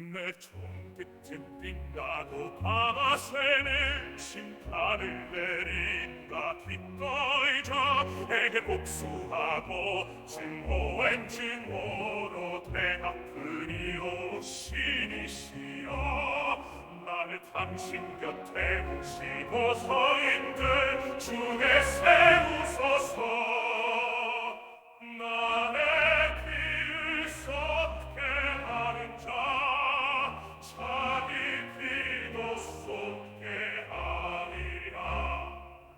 내 손끝은 빙가고 바마새는 심판을 내린다. 기꺼이 저에게 복수하고 증오엔 증오로 되갚으리오 신이시여 나를 당신 곁에 모시고 서인들 중에 세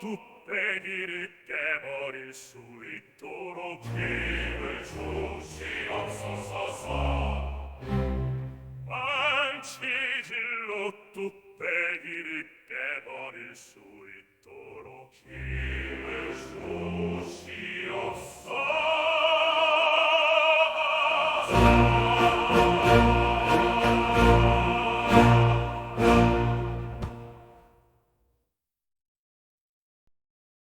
뚝배기를 깨버릴 수 있도록 힘을 주시옵소서. 난 치질로 뚝배기를 깨버릴 수 있도록 힘을 주시옵소서